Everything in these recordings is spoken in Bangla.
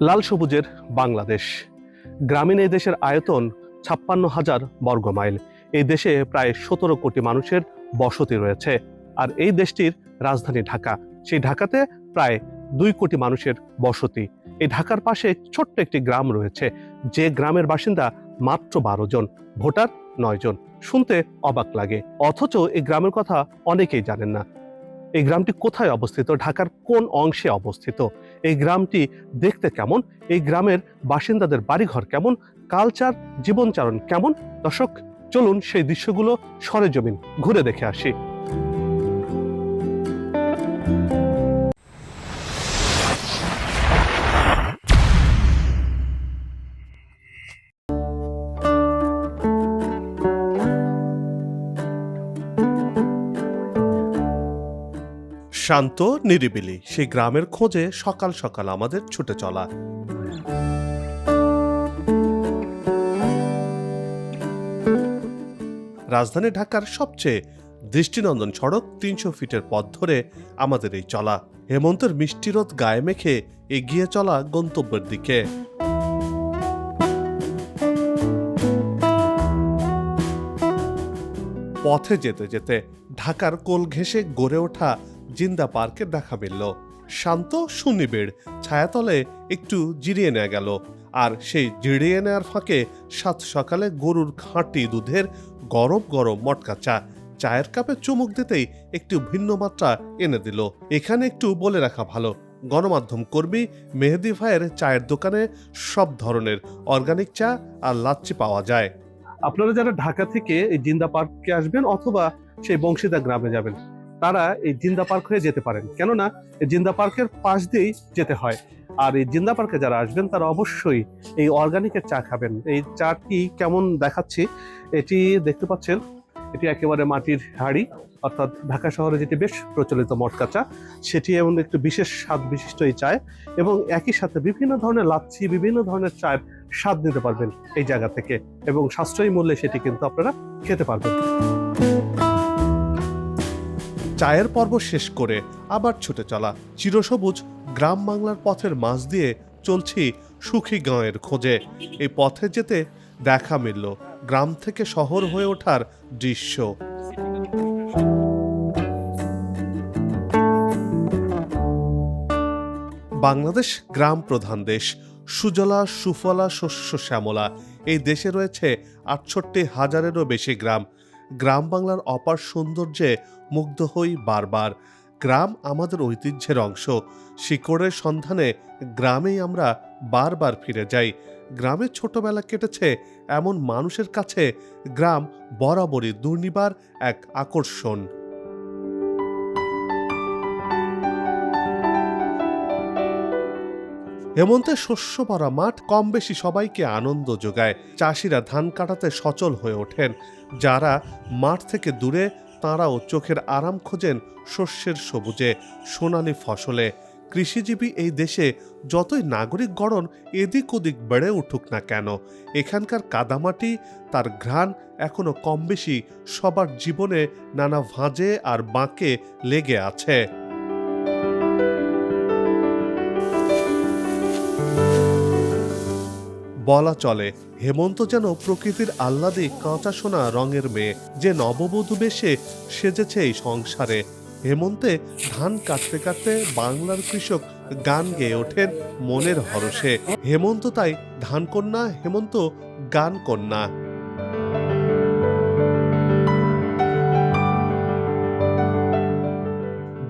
লাল সবুজের বাংলাদেশ। গ্রামীণ এই দেশের আয়তন ছাপ্পান্ন হাজার বর্গ মাইল। এই দেশে প্রায় সতেরো কোটি মানুষের বসতি রয়েছে। আর এই দেশটির রাজধানী ঢাকা। সেই ঢাকাতে প্রায় দুই কোটি মানুষের বসতি। এই ঢাকার পাশে ছোট্ট একটি গ্রাম রয়েছে। যে গ্রামের বাসিন্দা মাত্র বারো জন, ভোটার নয় জন। শুনতে অবাক লাগে। অথচ এই গ্রামের কথা অনেকেই জানেন না। এই গ্রামটি কোথায় অবস্থিত? ঢাকার কোন অংশে অবস্থিত? এই গ্রামটি দেখতে কেমন? এই গ্রামের বাসিন্দাদের বাড়িঘর কেমন? কালচার, জীবনচারণ কেমন? দর্শক, চলুন সেই দৃশ্যগুলো সরেজমিন ঘুরে দেখে আসি। শান্ত, নিরিবিলি। সেই গ্রামের খোঁজে সকাল সকাল আমাদের ছুটে চলা। রাজধানী ঢাকার সবচেয়ে দৃষ্টিনন্দন সড়ক তিনশো ফিটের পথ ধরে আমাদের এই চলা। হেমন্তের মিষ্টিরোদ গায়ে মেখে এগিয়ে চলা গন্তব্যের দিকে। পথে যেতে যেতে ঢাকার কোল ঘেঁষে গড়ে ওঠা জিন্দা পার্কের দেখা মিলল। শান্ত সুনিবিড় ছায়াতলে একটু জিরিয়ে নেওয়া গেল, আর সেই জিরিয়ে নেওয়ার ফাঁকে সাত সকালে গরুর খাঁটি দুধের গরম গরম মটকা চা, চায়ের কাপে চুমুক দিতেই একটু ভিন্ন মাত্রা এনে দিল। এখানে একটু বলে রাখা ভালো, গণমাধ্যম কর্মী মেহেদি ভাইয়ের চায়ের দোকানে সব ধরনের অর্গানিক চা আর লাচ্ছি পাওয়া যায়। আপনারা যারা ঢাকা থেকে এই জিন্দা পার্কে আসবেন অথবা সেই বংশীদা গ্রামে যাবেন তারা এই জিন্দা পার্ক হয়ে যেতে পারেন। কেননা, এই জিন্দা পার্কের পাশ দিয়েই যেতে হয়। আর এই জিন্দা পার্কে যারা আসবেন, তারা অবশ্যই এই অর্গানিকের চা খাবেন। এই চাটি কেমন দেখাচ্ছি, এটি দেখতে পাচ্ছেন, এটি একেবারে মাটির হাড়ি, অর্থাৎ ঢাকা শহরে যেটি বেশ প্রচলিত মটকা চা, সেটি এমন একটু বিশেষ স্বাদ বিশিষ্ট এই চায় এবং একই সাথে বিভিন্ন ধরনের লাচ্ছি, বিভিন্ন ধরনের চায়ের স্বাদ নিতে পারবেন এই জায়গা থেকে এবং সাশ্রয়ী মূল্যে সেটি কিন্তু আপনারা খেতে পারবেন। চায়ের পর্ব শেষ করে আবার ছুটে চলা চিরসবুজ গ্রাম বাংলার পথের মাঝ দিয়ে চলছি সুখী গাঁয়ের খোঁজে। এই পথে যেতে দেখা মিলল গ্রাম থেকে শহর হয়ে ওঠার দৃশ্য। বাংলাদেশ গ্রাম প্রধান দেশ, সুজলা, সুফলা, শস্য, শ্যামলা। এই দেশে রয়েছে আটষট্টি হাজারেরও বেশি গ্রাম। গ্রাম বাংলার অপার সৌন্দর্যে মুগ্ধ হই বারবার। গ্রাম আমাদের ঐতিহ্যের অংশ। শিকড়ের সন্ধানে গ্রামেই আমরা বারবার ফিরে যাই। গ্রামের ছোটবেলা কেটেছে এমন মানুষের কাছে গ্রাম বরাবরই দুর্নিবার এক আকর্ষণ। হেমন্তে শস্য ভরা মাঠ কম বেশি সবাইকে আনন্দ যোগায়। চাষিরা ধান কাটাতে সচল হয়ে ওঠেন। যারা মাঠ থেকে দূরে তাঁরাও চোখের আরাম খোঁজেন শস্যের সবুজে, সোনালি ফসলে। কৃষিজীবী এই দেশে যতই নাগরিক গড়ন, এদিক ওদিক বেড়ে উঠুক না কেন? এখানকার কাদামাটি, তার ঘ্রাণ এখনও কম বেশি সবার জীবনে নানা ভাঁজে আর বাঁকে লেগে আছে। বলা চলে, হেমন্ত যেন প্রকৃতির আহ্লাদে কাঁচা সোনা রঙের মেয়ে, যে নববধূ বেশে সেজেছে এই সংসারে। হেমন্তে ধান কাটতে কাটতে বাংলার কৃষক গান গেয়ে ওঠেন মনের হরষে। হেমন্ত তাই ধান কন্যা হেমন্ত গান কন্যা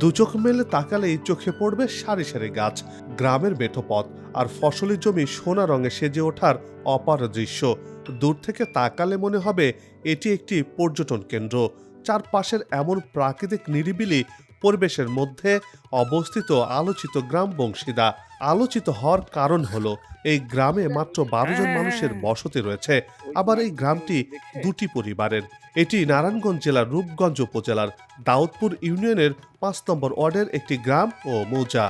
দু চোখ মেলে তাকালেই চোখে পড়বে সারি সারি গাছ, গ্রামের মেঠো পথ আর ফসলের জমি সোনা রঙে সেজে ওঠার অপার দৃশ্য। দূর থেকে তাকালে মনে হবে এটি একটি পর্যটন কেন্দ্র। চারপাশের এমন প্রাকৃতিক নিরিবিলি পরিবেশের মধ্যে অবস্থিত আলোচিত গ্রাম বংশীদা আলোচিত হওয়ার কারণ হলো, এই গ্রামে মাত্র বারো জন মানুষের বসতি রয়েছে, আবার এই গ্রামটি দুটি পরিবারের। এটি নারায়ণগঞ্জ জেলার রূপগঞ্জ উপজেলার দাউদপুর ইউনিয়নের পাঁচ নম্বর ওয়ার্ডের একটি গ্রাম ও মৌজা।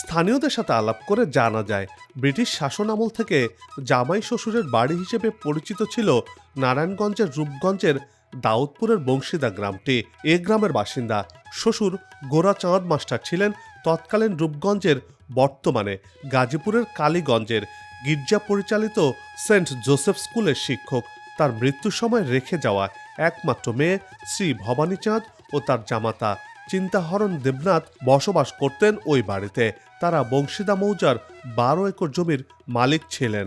স্থানীয়দের সাথে আলাপ করে জানা যায়, ব্রিটিশ শাসন আমল থেকে জামাই শ্বশুরের বাড়ি হিসেবে পরিচিত ছিল নারায়ণগঞ্জের রূপগঞ্জের দাউদপুরের বংশীদা গ্রামটি। এ গ্রামের বাসিন্দা শ্বশুর গোরাচাঁদ মাস্টার ছিলেন তৎকালীন রূপগঞ্জের বর্তমানে গাজীপুরের কালীগঞ্জের গির্জা পরিচালিত সেন্ট জোসেফ স্কুলের শিক্ষক। তার মৃত্যুর সময় রেখে যাওয়া একমাত্র মেয়ে শ্রী ভবানীচাঁদ ও তার জামাতা চিন্তাহরণ দেবনাথ বসবাস করতেন ওই বাড়িতে। তারা বংশীদা মৌজার বারো একর জমির মালিক ছিলেন।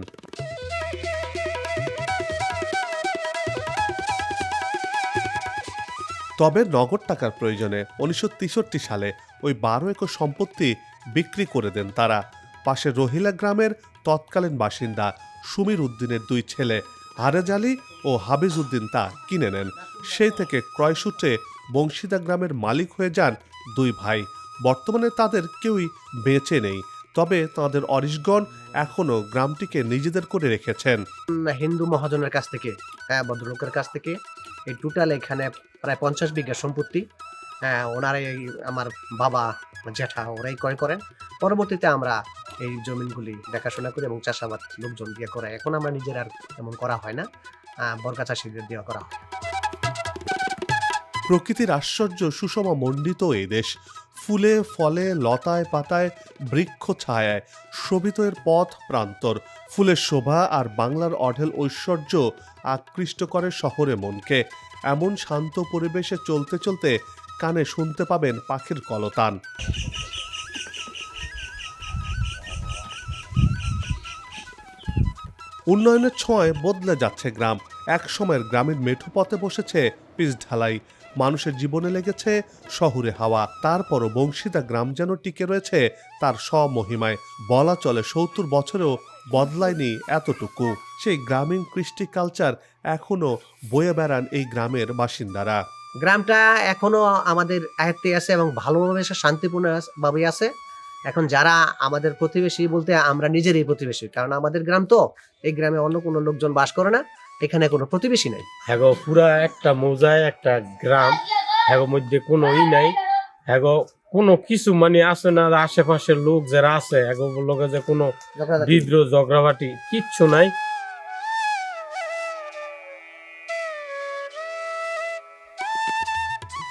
তবে নগদ টাকার প্রয়োজনে উনিশশো তেষট্টি সালে ওই বারো একর সম্পত্তি বিক্রি করে দেন তারা। পাশে রহিলা গ্রামের তৎকালীন বাসিন্দা সুমির উদ্দিনের দুই ছেলে হারেজ আলী ও হাবিজ উদ্দিন তা কিনে নেন। সেই থেকে ক্রয়সূত্রে বংশীদা গ্রামের মালিক হয়ে যান দুই ভাই। বর্তমানে তাদের কেউই বেঁচে নেই। তবে তাদের অরিশগণ এখনও গ্রামটিকে নিজেদের করে রেখেছেন। হিন্দু মহাজনের কাছ থেকে হ্যাঁ ভদ্রলোকের কাছ থেকে এই টোটাল এখানে প্রায় পঞ্চাশ বিঘা সম্পত্তি হ্যাঁ ওনারাই আমার বাবা জ্যাঠা, ওরাই ক্রয় করেন। পরবর্তীতে আমরা এই জমিনগুলি দেখাশোনা করি এবং চাষাবাদ লোকজন দিয়ে করে। এখন আমরা নিজের আর তেমন করা হয় না। বর্গা চাষিদের দিয়ে করা হয়। প্রকৃতির আশ্চর্য সুষম মণ্ডিত এই দেশ। ফুলে, ফলে, লতায় পাতায়, বৃক্ষ ছায়ায় শোভিত এর পথ প্রান্তর। ফুলের শোভা আর বাংলার অঢেল ঐশ্বর্য আকৃষ্ট করে শহরে মনকে। এমন শান্ত পরিবেশে চলতে চলতে কানে শুনতে পাবেন পাখির কলতান। উন্নয়নের ছোঁয়ায় বদলে যাচ্ছে গ্রাম। এক সময়ের গ্রামের মেঠো পথে বসেছে পিচ ঢালাই। মানুষের জীবনে লেগেছে শহুরে হাওয়া। তারপরও বংশীদা গ্রাম যেন টিকে রয়েছে, তার স্বমহিমায়। বলা চলে সত্তর বছরেও বদলায়নি এতটুকু। সেই গ্রামীণ কৃষ্টি কালচার এখনও বয়ে বেড়ান এই গ্রামের বাসিন্দারা। গ্রামটা এখনও আমাদের আয়ত্তে আছে এবং ভালোভাবে সে শান্তিপূর্ণ আস- আছে। এখন যারা আমাদের প্রতিবেশী বলতে আমরা নিজেরই প্রতিবেশী, কারণ আমাদের গ্রাম তো, এই গ্রামে অন্য কোনো লোকজন বাস করে না। এখানে কোনো প্রতিবেশী নাই। হ্যাগো পুরা একটা মৌজায় একটা গ্রাম। হ্যাগো মধ্যে কোনো ই নাই। হ্যাগো কোনো কিছু মানে আছে না আশেপাশের লোক যারা আছে হ্যাগো লোকে যে কোনো বিদ্রোহ ঝগড়াবাটি কিচ্ছু নাই।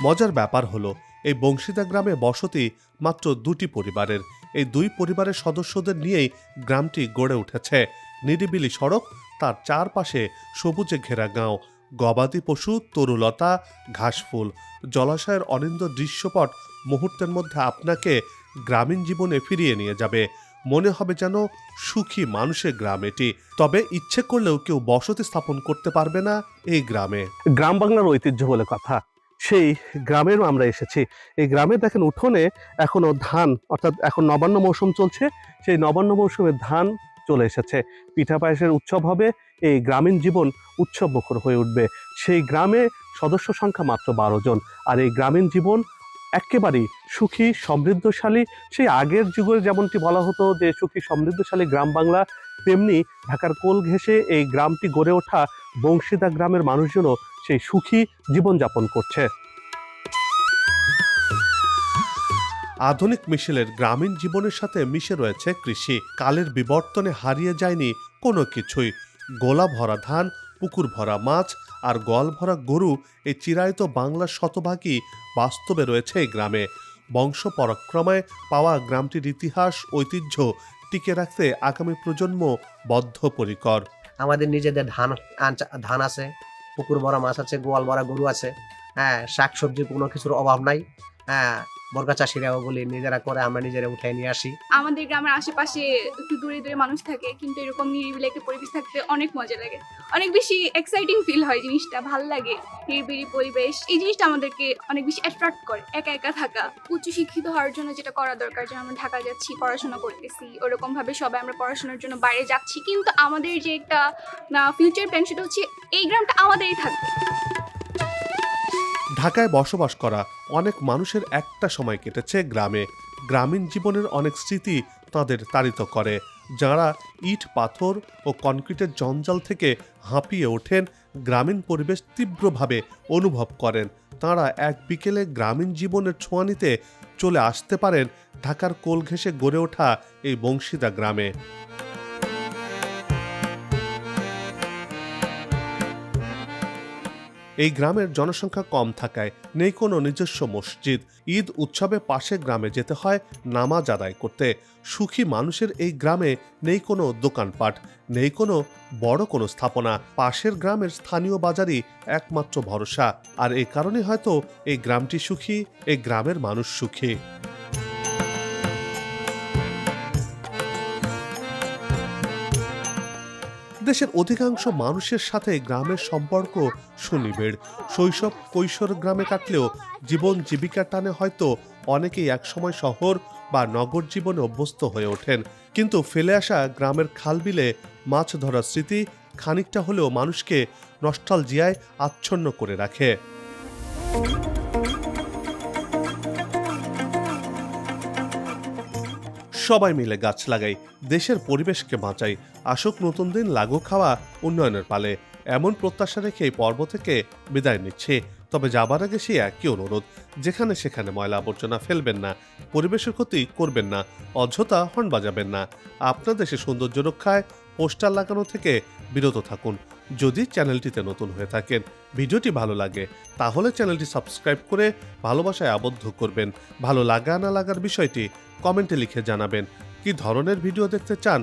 মজার ব্যাপার হলো এই বংশীদা গ্রামে বসতি মাত্র দুটি পরিবারের। এই দুই পরিবারের সদস্যদের নিয়েই গ্রামটি গড়ে উঠেছে। নিরিবিলি সড়ক, তার চারপাশে সবুজে ঘেরা গাঁও, গবাদি পশু, তরুলতা ঘাসফুল জলাশয়ের অনিন্দ দৃশ্যপট মুহূর্তের মধ্যে আপনাকে গ্রামীণ জীবনে ফিরিয়ে নিয়ে যাবে। মনে হবে যেন সুখী মানুষের গ্রাম এটি। তবে ইচ্ছে করলেও কেউ বসতি স্থাপন করতে পারবে না এই গ্রামে। গ্রাম বাংলার ঐতিহ্য বলে কথা। সেই গ্রামেরও আমরা এসেছি। এই গ্রামে দেখেন উঠোনে এখনও ধান, অর্থাৎ এখন নবান্ন মৌসুম চলছে। সেই নবান্ন মৌসুমে ধান চলে এসেছে। পিঠা পায়েসের উৎসব হবে, এই গ্রামীণ জীবন উৎসব মুখর হয়ে উঠবে। সেই গ্রামে সদস্য সংখ্যা মাত্র বারো জন। আর এই গ্রামীণ জীবন একেবারেই সুখী, সমৃদ্ধশালী। সেই আগের যুগে যেমনটি বলা হতো যে, সুখী, সমৃদ্ধশালী গ্রাম বাংলা, তেমনি ঢাকার কোল ঘেঁষে এই গ্রামটি গড়ে ওঠা বংশীদা গ্রামের মানুষজনও সেই সুখী জীবনযাপন করছে। আধুনিক মিশেলের গ্রামীণ জীবনের সাথে মিশে রয়েছে কৃষি। কালের বিবর্তনে হারিয়ে যায়নি কোনো কিছুই। গোলা ভরা ধান, পুকুর ভরা মাছ আর গল ভরা গরু এই চিরায়ত বাংলার শতভাগই বাস্তবে রয়েছে এই গ্রামে। বংশ পরাক্রমায় পাওয়া গ্রামটির ইতিহাস, ঐতিহ্য টিকে রাখতে আগামী প্রজন্ম বদ্ধপরিকর। আমাদের নিজেদের ধান ধান আছে, পুকুর ভরা মাছ আছে, গোয়াল ভরা গরু আছে। হ্যাঁ শাক সবজির কোনো কিছুর অভাব নাই। হ্যাঁ বর্গা চাষিরা ওগুলি নিজেরা করে আমরা নিজেরা উঠাই নিয়ে আসি। আমাদের গ্রামের আশেপাশে একটু দূরে দূরে মানুষ থাকে, কিন্তু এরকম নিরিবিলি একটা পরিবেশ থাকতে অনেক মজা লাগে। অনেক বেশি এক্সাইটিং ফিল হয় জিনিসটা, ভালো লাগে। নিরিবিলি পরিবেশ, এই জিনিসটা আমাদেরকে অনেক বেশি অ্যাট্রাক্ট করে, একা একা থাকা। উচ্চ শিক্ষিত হওয়ার জন্য যেটা করা দরকার যেন আমরা ঢাকা যাচ্ছি, পড়াশোনা করতেছি ওরকম ভাবে সবাই আমরা পড়াশোনার জন্য বাইরে যাচ্ছি, কিন্তু আমাদের যে একটা ফিউচার প্ল্যান সেটা হচ্ছে এই গ্রামটা আমাদেরই থাকবে। ঢাকায় বসবাস করা অনেক মানুষের একটা সময় কেটেছে গ্রামে। গ্রামীণ জীবনের অনেক স্মৃতি তাদের তাড়িত করে, যারা ইট, পাথর ও কনক্রিটের জঞ্জাল থেকে হাঁপিয়ে ওঠেন, গ্রামীণ পরিবেশ তীব্রভাবে অনুভব করেন। তারা এক বিকেলে গ্রামীণ জীবনের ছোঁয়া নিতে চলে আসতে পারেন ঢাকার কোল ঘেঁষে গড়ে ওঠা এই বংশীদা গ্রামে। এই গ্রামের জনসংখ্যা কম থাকায় নেই কোনো নিজস্ব মসজিদ। ঈদ উৎসবে পাশে গ্রামে যেতে হয়, নামাজ আদায় করতে। সুখী মানুষের এই গ্রামে নেই কোনো দোকানপাট, নেই কোনো বড় কোনো স্থাপনা। পাশের গ্রামের স্থানীয় বাজারই একমাত্র ভরসা। আর এই কারণে হয়তো এই গ্রামটি সুখী এই গ্রামের মানুষ সুখী। দেশের অধিকাংশ মানুষের সাথে গ্রামের সম্পর্ক সুনিবিড়। শৈশব কৈশোর গ্রামে কাটলেও জীবন জীবিকার টানে হয়তো অনেকেই একসময় শহর বা নগর জীবনে অভ্যস্ত হয়ে ওঠেন। কিন্তু ফেলে আসা গ্রামের খালবিলে মাছ ধরার স্মৃতি খানিকটা হলেও মানুষকে নস্টালজিয়ায় আচ্ছন্ন করে রাখে। সবাই মিলে গাছ লাগাই, দেশের পরিবেশকে বাঁচাই আসুক নতুন দিন লাগু খাওয়া উন্নয়নের পালে। এমন প্রত্যাশা রেখে এই পর্ব থেকে বিদায় নিচ্ছে। তবে যাবার আগে সেই একই অনুরোধ, যেখানে সেখানে ময়লা আবর্জনা ফেলবেন না, পরিবেশের ক্ষতি করবেন না, অযথা হর্ন বাজাবেন না। আপনার দেশের সৌন্দর্য রক্ষায় পোস্টার লাগানো থেকে বিরত থাকুন। যদি চ্যানেলটিতে নতুন হয়ে থাকেন, ভিডিওটি ভালো লাগে, তাহলে চ্যানেলটি সাবস্ক্রাইব করে ভালোবাসায় আবদ্ধ করবেন। ভালো লাগা না লাগার বিষয়টি কমেন্টে লিখে জানাবেন। কি ধরনের ভিডিও দেখতে চান